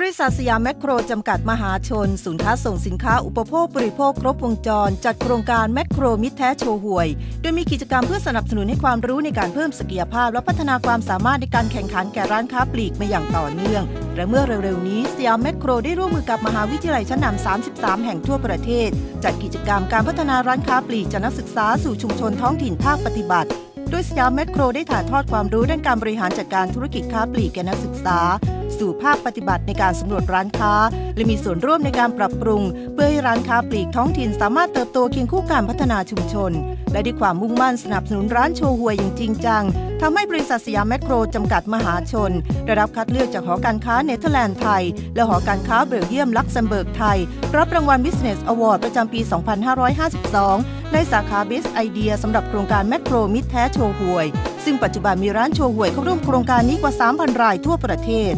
บริษัทสยามแมคโครจำกัดมหาชน ศูนย์ค้าส่งสินค้าอุปโภคบริโภคครบวงจร จัดโครงการแมคโครมิตรแท้โชห่วย โดยมีกิจกรรมเพื่อสนับสนุนให้ความรู้ในการเพิ่มศักยภาพ และพัฒนาความสามารถในการแข่งขันแก่ร้านค้าปลีกมาอย่างต่อเนื่อง และเมื่อเร็วๆนี้สยามแมคโครได้ร่วมมือกับมหาวิทยาลัยชั้นนำ33 แห่งทั่วประเทศ จัดกิจกรรมการพัฒนาร้านค้าปลีกจากนักศึกษาสู่ชุมชนท้องถิ่นภาคปฏิบัติโดยสยามแมคโครได้ถ่ายทอดความรู้ด้านการบริหารจัดการธุรกิจค้าปลีกแก่นักศึกษา สู่ภาคปฏิบัติในการสำรวจร้านค้า และมีส่วนร่วมในการปรับปรุง เพื่อให้ร้านค้าปลีกท้องถิ่นสามารถเติบโตเคียงคู่การพัฒนาชุมชน และด้วยความมุ่งมั่นสนับสนุนร้านโชห่วยอย่างจริงจังทำให้บริษัทสยามแมคโครจำกัดมหาชน ได้รับคัดเลือกจากหอการค้าเนเธอร์แลนด์ไทย และหอการค้าเบลเยียมลักเซมเบิร์กไทย รับรางวัล Business Award ประจำปี 2552 ในสาขา Best Idea สำหรับโครงการแมคโครมิตรแท้โชห่วย ซึ่งปัจจุบันมีร้านโชห่วยเข้าร่วมโครงการนี้กว่า 3,000 รายทั่วประเทศ